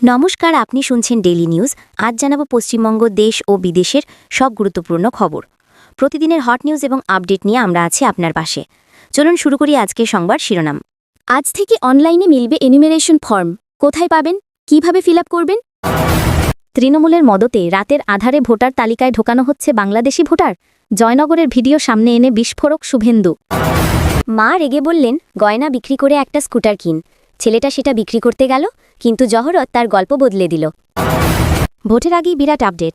নমস্কার, আপনি শুনছেন ডেইলি নিউজ আজ জানাব পশ্চিমবঙ্গ, দেশ ও বিদেশের সব গুরুত্বপূর্ণ খবর। প্রতিদিনের হট নিউজ এবং আপডেট নিয়ে আমরা আছি আপনার পাশে। চলুন শুরু করি আজকের সংবাদ শিরোনাম। আজ থেকে অনলাইনে মিলবে এনিমিনেশন ফর্ম কোথায় পাবেন? কীভাবে ফিল করবেন? তৃণমূলের মদতে রাতের আধারে ভোটার তালিকায় ঢোকানো হচ্ছে বাংলাদেশি ভোটার। জয়নগরের ভিডিও সামনে এনে বিস্ফোরক শুভেন্দু। মা রেগে বললেন, গয়না বিক্রি করে একটা স্কুটার কিন। ছেলেটা সেটা বিক্রি করতে গেল, কিন্তু জহরত তার গল্প বদলে দিল। ভোটের আগেই বিরাট আপডেট।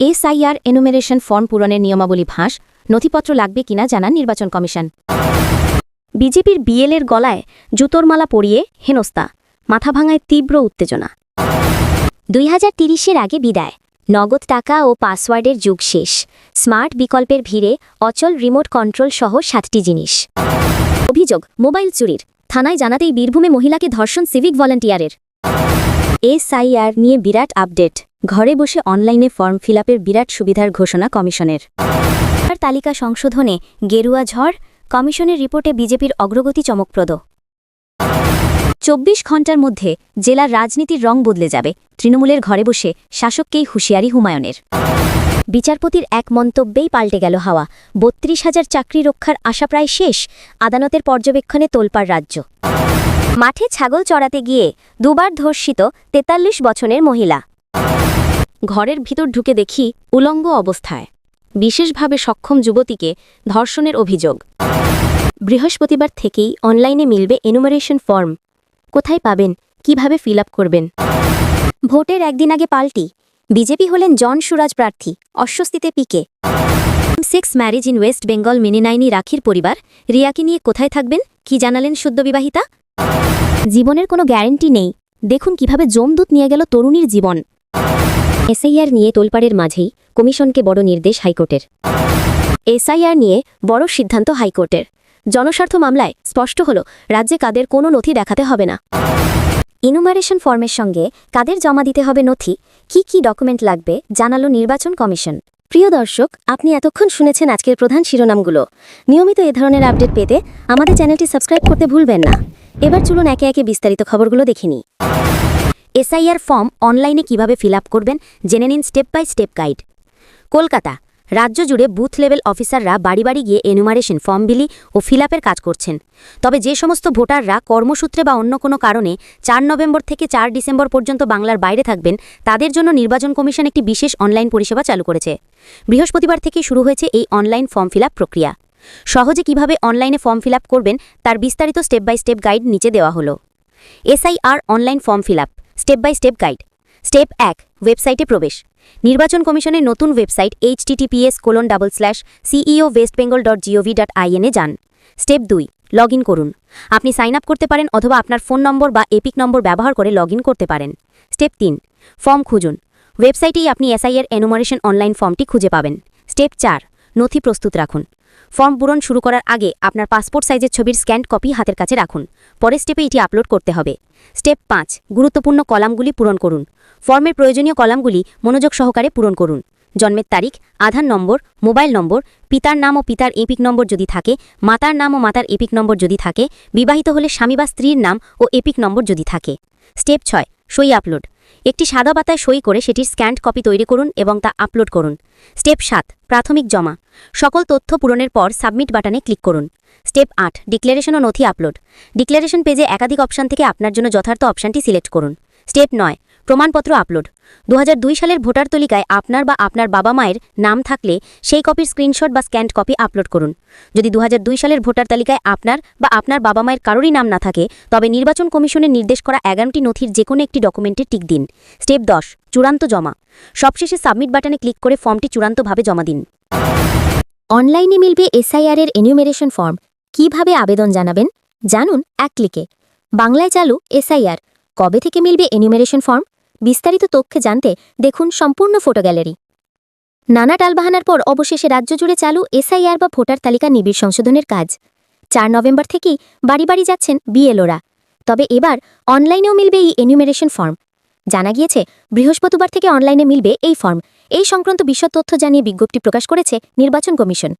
এসআইআর এনুমেরেশন ফর্ম পূরণের নিয়মাবলী ফাঁস, নথিপত্র লাগবে কিনা জানান নির্বাচন কমিশন। বিজেপির বিএলের গলায় জুতোর মালা পরিয়ে হেনস্তা মাথা ভাঙায় তীব্র উত্তেজনা। দুই হাজার তিরিশের আগে বিদায়, নগদ টাকা ও পাসওয়ার্ডের যুগ শেষ, স্মার্ট বিকল্পের ভিড়ে অচল রিমোট কন্ট্রোল সহ সাতটি জিনিস। অভিযোগ, মোবাইল চুরির থানায় জানাতেই বীরভূমে মহিলাকে ধর্ষণ সিভিক ভলান্টিয়ারের। এসআইআর নিয়ে বিরাট আপডেট। ঘরে বসে অনলাইনে ফর্ম ফিল বিরাট সুবিধার ঘোষণা কমিশনের। তালিকা সংশোধনে গেরুয়া ঝড়, কমিশনের রিপোর্টে বিজেপির অগ্রগতি চমকপ্রদ। চব্বিশ ঘণ্টার মধ্যে জেলার রাজনীতির রং বদলে যাবে। তৃণমূলের ঘরে বসে শাসককেই হুঁশিয়ারি হুমায়ুনের। বিচারপতির এক মন্তব্যেই পাল্টে গেল হাওয়া। বত্রিশ হাজার চাকরি রক্ষার আশা প্রায় শেষ, আদালতের পর্যবেক্ষণে তোলপাড় রাজ্য। মাঠে ছাগল চড়াতে গিয়ে দুবার ধর্ষিত তেতাল্লিশ বছরের মহিলা। ঘরের ভিতর ঢুকে দেখি উলঙ্গ অবস্থায়। বিশেষভাবে সক্ষম যুবতীকে ধর্ষণের অভিযোগ। বৃহস্পতিবার থেকেই অনলাইনে মিলবে এনুমারেশন ফর্ম কোথায় পাবেন? কীভাবে ফিল করবেন? ভোটের একদিন আগে পাল্টি। বিজেপি হলেন জন সুরাজ প্রার্থী, অস্বস্তিতে PK. Sex marriage in West Bengal মেনে নেয়নি রাখির পরিবার। রিয়াকে নিয়ে কোথায় থাকবেন? কি জানালেন সদ্যবিবাহিতা জীবনের কোনো গ্যারেন্টি নেই। দেখুন কীভাবে জমদূত নিয়ে গেল তরুণীর জীবন। এসআইআর নিয়ে তোলপাড়ের মাঝেই কমিশনকে বড় নির্দেশ হাইকোর্টের। এসআইআর নিয়ে বড় সিদ্ধান্ত হাইকোর্টের। জনস্বার্থ মামলায় স্পষ্ট হল, রাজ্যে কাদের কোনো নথি দেখাতে হবে না। ইনুমারেশন ফর্মের সঙ্গে কাদের জমা দিতে হবে নথি, কি কি ডকুমেন্ট লাগবে, জানালো নির্বাচন কমিশন। প্রিয় দর্শক, আপনি এতক্ষণ শুনেছেন আজকের প্রধান শিরোনামগুলো। নিয়মিত এ ধরনের আপডেট পেতে আমাদের চ্যানেলটি সাবস্ক্রাইব করতে ভুলবেন না। এবার চলুন একে একে বিস্তারিত খবরগুলো দেখিনি এসআইআর ফর্ম অনলাইনে কীভাবে ফিল করবেন, জেনে নিন step by step guide. Kolkata রাজ্য জুড়ে বুথ লেভেল অফিসাররা বাড়ি বাড়ি গিয়ে এনুমারেশন, ফর্ম বিলি ও ফিল কাজ করছেন। তবে যে সমস্ত ভোটাররা কর্মসূত্রে বা অন্য কোনো কারণে চার নভেম্বর থেকে চার ডিসেম্বর পর্যন্ত বাংলার বাইরে থাকবেন, তাদের জন্য নির্বাচন কমিশন একটি বিশেষ অনলাইন পরিষেবা চালু করেছে। বৃহস্পতিবার থেকে শুরু হয়েছে এই অনলাইন ফর্ম ফিল প্রক্রিয়া। সহজে কীভাবে অনলাইনে ফর্ম ফিল করবেন, তার বিস্তারিত স্টেপ বাই স্টেপ গাইড নিচে দেওয়া হলো। SIR online form fill step by step guide. Step এক, ওয়েবসাইটে প্রবেশ। নির্বাচন কমিশনের নতুন website HTTPS colon double slash CEO West Bengal dot GOV dot আইএনে যান। স্টেপ দুই লগ করুন। আপনি সাইন আপ করতে পারেন অথবা আপনার ফোন নম্বর বা এপিক নম্বর ব্যবহার করে লগ করতে পারেন। স্টেপ তিন, ফর্ম খুঁজুন। ওয়েবসাইটেই আপনি এসআইয়ের এনুমারেশন অনলাইন ফর্মটি খুঁজে পাবেন। স্টেপ চার নথি প্রস্তুত রাখুন। ফর্ম পূরণ শুরু করার আগে আপনার পাসপোর্ট সাইজের ছবির স্ক্যান্ড কপি হাতের কাছে রাখুন। পরের স্টেপে এটি আপলোড করতে হবে। স্টেপ পাঁচ, গুরুত্বপূর্ণ কলামগুলি পূরণ করুন। ফর্মের প্রয়োজনীয় কলামগুলি মনোযোগ সহকারে পূরণ করুন। জন্মের তারিখ, আধার নম্বর, মোবাইল নম্বর, পিতার নাম ও পিতার এপিক নম্বর যদি থাকে, মাতার নাম ও মাতার এপিক নম্বর যদি থাকে, বিবাহিত হলে স্বামী বা স্ত্রীর নাম ও এপিক নম্বর যদি থাকে। স্টেপ ছয়, সই আপলোড। একটি সাদা পাতায় সই করে সেটির স্ক্যান্ড কপি তৈরি করুন এবং তা আপলোড করুন। স্টেপ সাত, প্রাথমিক জমা। সকল তথ্য পূরণের পর সাবমিট বাটনে ক্লিক করুন। স্টেপ আট, ডিক্লারেশন ও নথি আপলোড। ডিক্লারেশন পেজে একাধিক অপশান থেকে আপনার জন্য যথার্থ অপশানটি সিলেক্ট করুন। স্টেপ নয় প্রমাণপত্র আপলোড। দু হাজার দুই সালের ভোটার তালিকায় আপনার বা আপনার বাবা মায়ের নাম থাকলে সেই কপির স্ক্রিনশট বা স্ক্যান্ড কপি আপলোড করুন। যদি দু হাজার দুই সালের ভোটার তালিকায় আপনার বা আপনার বাবা মায়ের কারোরই নাম না থাকে, তবে নির্বাচন কমিশনের নির্দেশ করা এগারোটি নথির যে কোনো একটি ডকুমেন্টে টিক দিন। স্টেপ দশ, চূড়ান্ত জমা। সবশেষে সাবমিট বাটনে ক্লিক করে ফর্মটি চূড়ান্তভাবে জমা দিন। অনলাইনে মিলবে এসআইআর এর এনিউমেরেশন ফর্ম কীভাবে আবেদন জানাবেন? জানুন এক ক্লিকে। বাংলায় চালু এসআইআর। কবে থেকে মিলবে এনিউমেরেশন ফর্ম বিস্তারিত তথ্যে জানতে দেখুন সম্পূর্ণ ফটো গ্যালারি। নানা টালবাহানার পর অবশেষে রাজ্য জুড়ে চালু এসআইআর বা ভোটার তালিকা নিবিড় সংশোধনের কাজ। চার নভেম্বর থেকেই বাড়ি বাড়ি যাচ্ছেন বিএলওরা। তবে এবার অনলাইনেও মিলবে এই এনিউমেরেশন ফর্ম জানা গিয়েছে, বৃহস্পতিবার থেকে অনলাইনে মিলবে এই ফর্ম এই সংক্রান্ত বিশদ তথ্য জানিয়ে বিজ্ঞপ্তি প্রকাশ করেছে নির্বাচন কমিশন।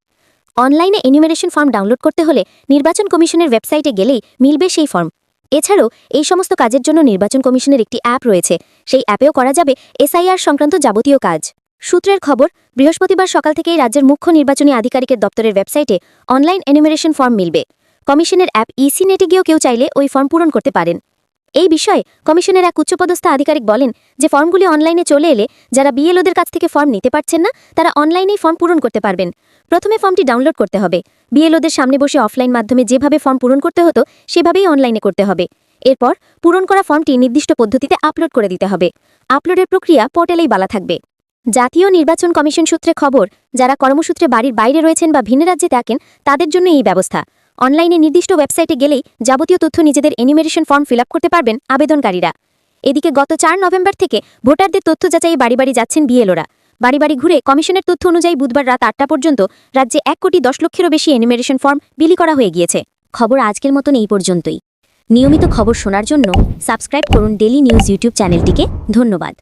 অনলাইনে এনিউমেরেশন ফর্ম ডাউনলোড করতে হলে নির্বাচন কমিশনের ওয়েবসাইটে গেলেই মিলবে সেই ফর্ম এছাড়াও, এই সমস্ত কাজের জন্য নির্বাচন কমিশনের একটি অ্যাপ রয়েছে। সেই অ্যাপেও করা যাবে এসআইআর সংক্রান্ত যাবতীয় কাজ। সূত্রের খবর, বৃহস্পতিবার সকাল থেকেই রাজ্যের মুখ্য নির্বাচনী আধিকারিকের দপ্তরের ওয়েবসাইটে অনলাইন এনিমেরেশন ফর্ম মিলবে। কমিশনের অ্যাপ ইসি নেটে গিয়েও কেউ চাইলে ওই ফর্ম পূরণ করতে পারেন। এই বিষয়ে কমিশনের এক উচ্চপদস্থ আধিকারিক বলেন যে ফর্মগুলি অনলাইনে চলে এলে যারা বিএলওদের কাছ থেকে ফর্ম নিতে পারছেন না, তারা অনলাইনেই ফর্ম পূরণ করতে পারবেন। প্রথমে ফর্মটি ডাউনলোড করতে হবে। বিএলওদের সামনে বসে অফলাইন মাধ্যমে যেভাবে ফর্ম পূরণ করতে হতো, সেভাবেই অনলাইনে করতে হবে। এরপর পূরণ করা ফর্মটি নির্দিষ্ট পদ্ধতিতে আপলোড করে দিতে হবে। আপলোডের প্রক্রিয়া পোর্টালেই বালা থাকবে। জাতীয় নির্বাচন কমিশন সূত্রে খবর, যারা কর্মসূত্রে বাড়ির বাইরে রয়েছেন বা ভিন্ন রাজ্যে থাকেন, তাদের জন্য এই ব্যবস্থা। অনলাইনে নির্দিষ্ট ওয়েবসাইটে গেলেই যাবতীয় তথ্য নিজেদের এনিমেরেশন ফর্ম ফিল করতে পারবেন আবেদনকারীরা। এদিকে গত চার নভেম্বর থেকে ভোটারদের তথ্য যাচাই বাড়ি বাড়ি যাচ্ছেন বিএলওরা। বাড়ি বাড়ি ঘুরে কমিশনের তথ্য অনুযায়ী বুধবার রাত আটটা পর্যন্ত রাজ্যে এক কোটি দশ লক্ষেরও বেশি এনিমেরেশন ফর্ম বিলি করা হয়ে গিয়েছে। খবর আজকের মতন এই পর্যন্তই। নিয়মিত খবর শোনার জন্য সাবস্ক্রাইব করুন ডেলি নিউজ ইউটিউব চ্যানেলটিকে। ধন্যবাদ।